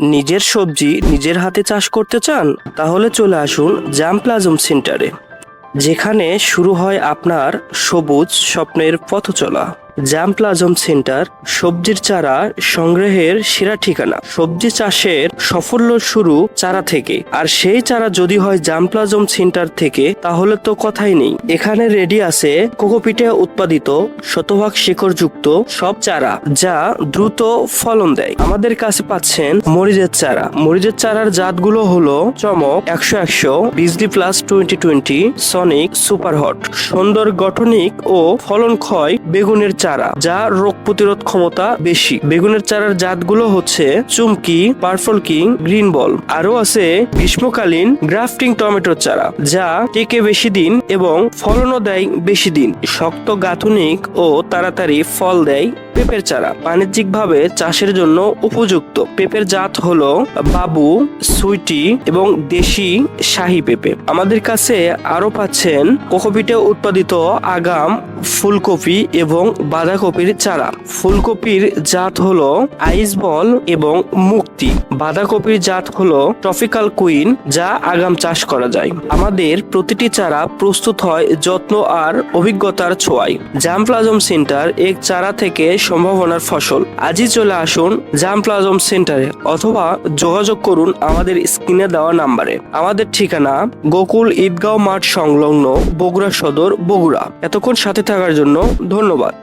নিজের সবজি নিজের হাতে চাষ করতে চান, তাহলে চলে আসুন জাম প্লাজম সেন্টারে, যেখানে শুরু হয় আপনার সবুজ স্বপ্নের পথ চলা জাম প্লাজম সেন্টার সবজির চারা সংগ্রহের সেরা ঠিকানা। সবজি চাষের সাফল্য শুরু চারা থেকে। আর সেই চারা যদি হয় জাম প্লাজম সেন্টার থেকে, তাহলে তো কথাই নেই। এখানে রেডি আছে কোকোপিটে উৎপাদিত শতভাগ শিকড়যুক্ত সব চারা, যা দ্রুত ফলন দেয়। আমাদের কাছে পাচ্ছেন মরিচের চারা। মরিচের চারার জাতগুলো হলো চমক, একশো একশো, বিজলি plus twenty twenty, sonic super hot সুন্দর গঠনিক ও ফলন ক্ষয় বেগুনের চারা, যা রোগ প্রতিরোধ ক্ষমতা বেশি। বেগুনের চারার জাতগুলো হচ্ছে চুমকি, পার্পল কিং, গ্রিন বল। আরও আছে গ্রীষ্মকালীন গ্রাফটিং টমেটোর চারা, যা টেকে বেশি দিন এবং ফলনও দেয় বেশি দিন। শক্ত, গাঁথুনিক ও তাড়াতাড়ি ফল দেয় পেঁপের চারা। বাণিজ্যিকভাবে চাষের জন্য উপযুক্ত। পেঁপের জাত হলো বাবু, সুইটি এবং দেশি শাহী পেঁপে। আমাদের কাছে আরও পাচ্ছেন কোকোপিটে উৎপাদিত আগাম, ফুলকপি এবং বাঁধাকপির চারা। ফুলকপির জাত হলো আইস বল এবং মুক্তি। বাঁধাকপির জাত হলো ট্রপিক্যাল কুইন, যা আগাম চাষ করা যায়। আমাদের প্রতিটি চারা প্রস্তুত হয় যত্ন আর অভিজ্ঞতার ছোঁয়ায়। জাম প্লাজম সেন্টার এক চারা থেকে সম্ভাবনার ফসল। আজই চলে আসুন জাম প্লাজম সেন্টারে অথবা যোগাযোগ করুন আমাদের স্ক্রিনে দেওয়া নাম্বারে। আমাদের ঠিকানা গোকুল ঈদগাঁও মাঠ সংলগ্ন বগুড়া সদর বগুড়া। এতক্ষণ সাথে থাকার জন্য ধন্যবাদ।